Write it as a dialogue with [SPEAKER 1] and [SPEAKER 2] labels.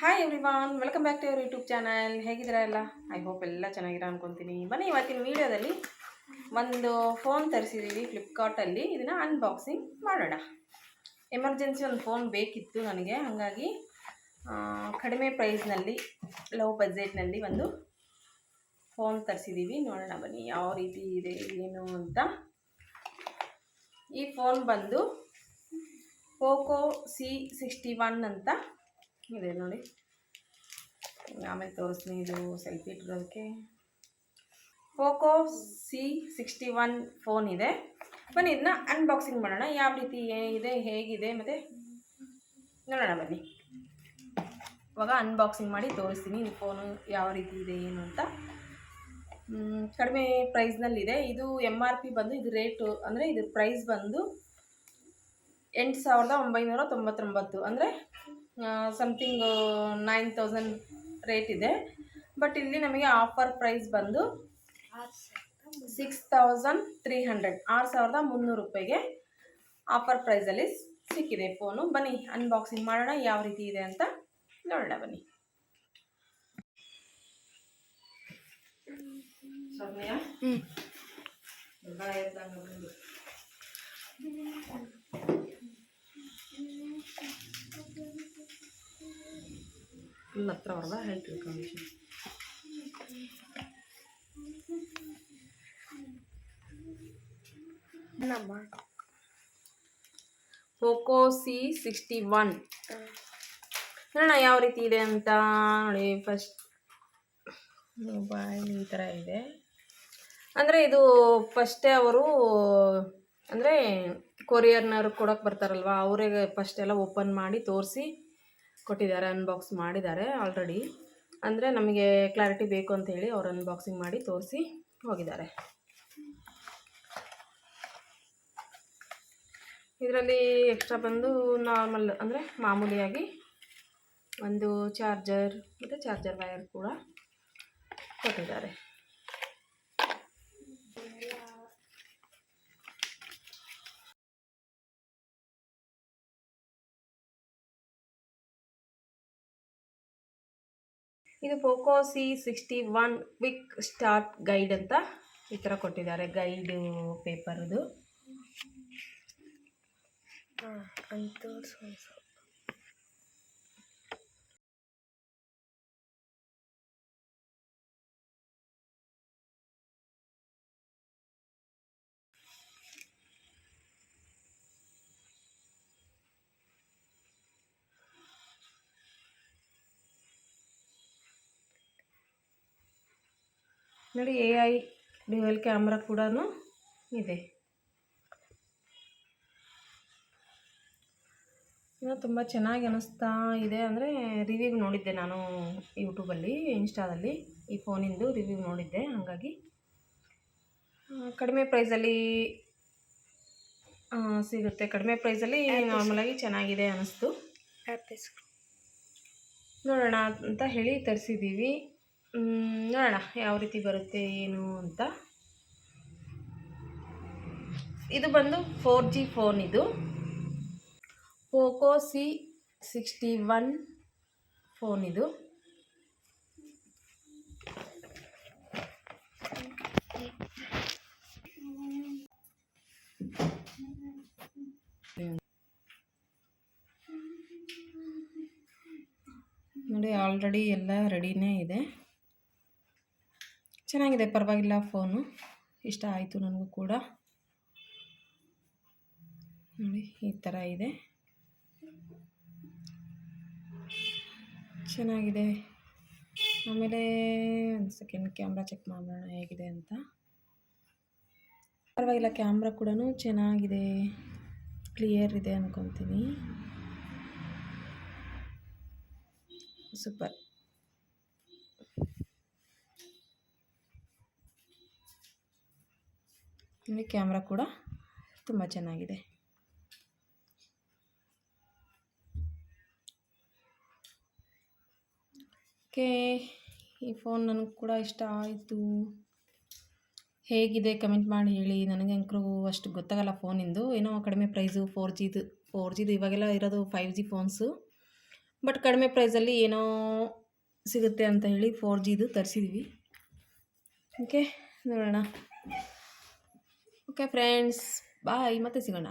[SPEAKER 1] Hi everyone welcome back to your YouTube channel ಹೇಗಿದ್ದೀರಾ ಎಲ್ಲ? I hope ಎಲ್ಲ ಚೆನ್ನಾಗಿರ ಅನ್ಕೊತೀನಿ. ಬನ್ನಿ, ಇವತ್ತಿನ ವೀಡಿಯೋದಲ್ಲಿ ಒಂದು ಫೋನ್ ತರಿಸಿದ್ದೀವಿ ಫ್ಲಿಪ್ಕಾರ್ಟಲ್ಲಿ ಇದನ್ನು ಅನ್ಬಾಕ್ಸಿಂಗ್ ಮಾಡೋಣ. ಎಮರ್ಜೆನ್ಸಿ ಒಂದು ಫೋನ್ ಬೇಕಿತ್ತು ನನಗೆ. ಹಾಗಾಗಿ ಕಡಿಮೆ ಪ್ರೈಸ್ನಲ್ಲಿ ಲೋ ಬಜೆಟ್ನಲ್ಲಿ ಒಂದು ಫೋನ್ ತರಿಸಿದ್ದೀವಿ ನೋಡೋಣ ಬನ್ನಿ, ಯಾವ ರೀತಿ ಇದೆ, ಏನು ಅಂತ. ಈ ಫೋನ್ ಬಂದು ಪೋಕೋ ಸಿ ಸಿಕ್ಸ್ಟಿ ಒನ್ ಅಂತ ಇದೆ ನೋಡಿ. ಆಮೇಲೆ ತೋರಿಸ್ತೀನಿ ಇದು selfie ಇಟ್ಟಿರೋದಕ್ಕೆ Poco C sixty one phone ಇದೆ. ಬನ್ನಿ ಇದನ್ನ ಅನ್ಬಾಕ್ಸಿಂಗ್ ಮಾಡೋಣ. ಯಾವ ರೀತಿ ಏನಿದೆ ಹೇಗಿದೆ, ಮತ್ತು ನೋಡೋಣ ಬನ್ನಿ. ಇವಾಗ ಅನ್ಬಾಕ್ಸಿಂಗ್ ಮಾಡಿ ತೋರಿಸ್ತೀನಿ ಈ ಫೋನು ಯಾವ ರೀತಿ ಇದೆ, ಏನು ಅಂತ. ಕಡಿಮೆ ಪ್ರೈಸ್ನಲ್ಲಿದೆ ಇದು ಎಂ ಆರ್ ಪಿ ಬಂದು, ಇದು ರೇಟು ಅಂದರೆ ಇದು ಪ್ರೈಸ್ ಬಂದು ಎಂಟು ಸಾವಿರದ ಒಂಬೈನೂರ ತೊಂಬತ್ತೊಂಬತ್ತು. ಅಂದರೆ ಸಮಥಿಂಗ್ ನೈನ್ ತೌಸಂಡ್ ರೇಟ್ ಇದೆ. ಬಟ್ ಇಲ್ಲಿ ನಮಗೆ ಆಫರ್ ಪ್ರೈಸ್ ಬಂದು ಸಿಕ್ಸ್ ತೌಸಂಡ್ ತ್ರೀ ಹಂಡ್ರೆಡ್ ಆರು ಸಾವಿರದ ಮುನ್ನೂರು ರೂಪಾಯಿಗೆ ಆಫರ್ ಪ್ರೈಸಲ್ಲಿ ಸಿಕ್ಕಿದೆ ಫೋನು ಬನ್ನಿ ಅನ್ಬಾಕ್ಸಿಂಗ್ ಮಾಡೋಣ ಯಾವ ರೀತಿ ಇದೆ ಅಂತ ನೋಡೋಣ ಬನ್ನಿ. ಸೌಮ್ಯ ಎಲ್ಲ ಎದ್ದಂಗೆ ಬಂದು. ಫುಲ್ ಹತ್ರ ಅವ್ರದ ಹೇಳ್ತೀವಿ commission Poco C sixty one ನೋಡೋಣ ಯಾವ ರೀತಿ ಇದೆ ಅಂತ ನೋಡಿ ಫಸ್ಟ್ ಮೊಬೈಲ್ ಈ ಥರ ಇದೆ. ಅಂದರೆ ಇದು ಫಸ್ಟೇ ಅವರು ಅಂದರೆ ಕೊರಿಯರ್ನವ್ರು ಕೊಡೋಕೆ ಬರ್ತಾರಲ್ವ ಅವರೇ ಫಸ್ಟ್ ಎಲ್ಲ ಓಪನ್ ಮಾಡಿ ತೋರಿಸಿ ಕೊಟ್ಟಿದ್ದಾರೆ ಅನ್ಬಾಕ್ಸ್ ಮಾಡಿದ್ದಾರೆ ಆಲ್ರೆಡಿ ಅಂದರೆ ನಮಗೆ ಕ್ಲಾರಿಟಿ ಬೇಕು ಅಂತ ಹೇಳಿ ಅವ್ರು ಅನ್ಬಾಕ್ಸಿಂಗ್ ಮಾಡಿ ತೋರಿಸಿ ಹೋಗಿದ್ದಾರೆ. ಇದರಲ್ಲಿ ಎಕ್ಸ್ಟ್ರಾ ಬಂದು ನಾರ್ಮಲ್ ಅಂದರೆ ಮಾಮೂಲಿಯಾಗಿ ಒಂದು ಚಾರ್ಜರ್ ಮತ್ತು ಚಾರ್ಜರ್ ವೈರ್ ಕೂಡ ಕೊಟ್ಟಿದ್ದಾರೆ. ಇದು Poco C sixty one quick start guide ಅಂತ ಈ ಥರ ಕೊಟ್ಟಿದ್ದಾರೆ, ಗೈಡು ಪೇಪರ್ದು.
[SPEAKER 2] ಅಂತೂ
[SPEAKER 1] ನೋಡಿ ಎ ಐ ಡ್ಯೂಯಲ್ ಕ್ಯಾಮ್ರಾ ಕೂಡ ಇದೆ. ಇನ್ನೂ ತುಂಬ ಚೆನ್ನಾಗಿ ಅನ್ನಿಸ್ತಾ ಇದೆ ಅಂದರೆ ರಿವ್ಯೂ ನೋಡಿದ್ದೆ ನಾನು ಯೂಟ್ಯೂಬಲ್ಲಿ ಇನ್ಸ್ಟಾದಲ್ಲಿ ಈ ಫೋನಿಂದು ರಿವ್ಯೂ ನೋಡಿದ್ದೆ ಹಾಗಾಗಿ. ಕಡಿಮೆ ಪ್ರೈಸಲ್ಲಿ ಸಿಗುತ್ತೆ. ಕಡಿಮೆ ಪ್ರೈಸಲ್ಲಿ ನಾರ್ಮಲಾಗಿ ಚೆನ್ನಾಗಿದೆ ಅನ್ನಿಸ್ತು ನೋಡೋಣ ಅಂತ ಹೇಳಿ ತರಿಸಿದ್ದೀವಿ. ನೋಡೋಣ ಯಾವ ರೀತಿ ಬರುತ್ತೆ, ಏನು ಅಂತ. ಇದು ಬಂದು ಫೋರ್ ಜಿ ಫೋನ್ ಇದು. Poco C sixty one phone ಇದು. ನೋಡಿ ಆಲ್ರೆಡಿ ಎಲ್ಲ ರೆಡಿನೇ ಇದೆ. ಚೆನ್ನಾಗಿದೆ, ಪರವಾಗಿಲ್ಲ ಫೋನು ಇಷ್ಟ ಆಯಿತು ನನಗೂ ಕೂಡ. ನೋಡಿ, ಈ ಥರ ಇದೆ. ಚೆನ್ನಾಗಿದೆ. ಆಮೇಲೆ ಒಂದು ಸೆಕೆಂಡ್ ಕ್ಯಾಮ್ರಾ ಚೆಕ್ ಮಾಡೋಣ ಹೇಗಿದೆ ಅಂತ. ಪರವಾಗಿಲ್ಲ ಕ್ಯಾಮ್ರಾ ಕೂಡ ಚೆನ್ನಾಗಿದೆ. ಕ್ಲಿಯರ್ ಇದೆ ಅಂದ್ಕೊತೀನಿ ಸೂಪರ್. ಇಲ್ಲಿ ಕ್ಯಾಮ್ರಾ ಕೂಡ ತುಂಬ ಚೆನ್ನಾಗಿದೆ. ಓಕೆ, ಈ ಫೋನ್ ನನಗೆ ಕೂಡ ಇಷ್ಟ ಆಯಿತು. ಹೇಗಿದೆ ಕಮೆಂಟ್ ಮಾಡಿ ಹೇಳಿ. ನನಗೆ ಅಂಕರು ಅಷ್ಟು ಗೊತ್ತಾಗಲ್ಲ ಫೋನಿಂದು ಏನೋ ಕಡಿಮೆ ಪ್ರೈಸು ಫೋರ್ ಜಿದು ಫೋರ್ ಜಿದು ಇವಾಗೆಲ್ಲ ಇರೋದು ಫೈವ್ ಜಿ ಫೋನ್ಸು ಬಟ್ ಕಡಿಮೆ ಪ್ರೈಸಲ್ಲಿ ಏನೋ ಸಿಗುತ್ತೆ ಅಂತ ಹೇಳಿ ಫೋರ್ ಜಿದು ತರಿಸಿದ್ವಿ. ಓಕೆ, ನೋಡೋಣ. ಓಕೆ ಫ್ರೆಂಡ್ಸ್ ಬಾಯ್ ಮತ್ತೆ ಸಿಗೋಣ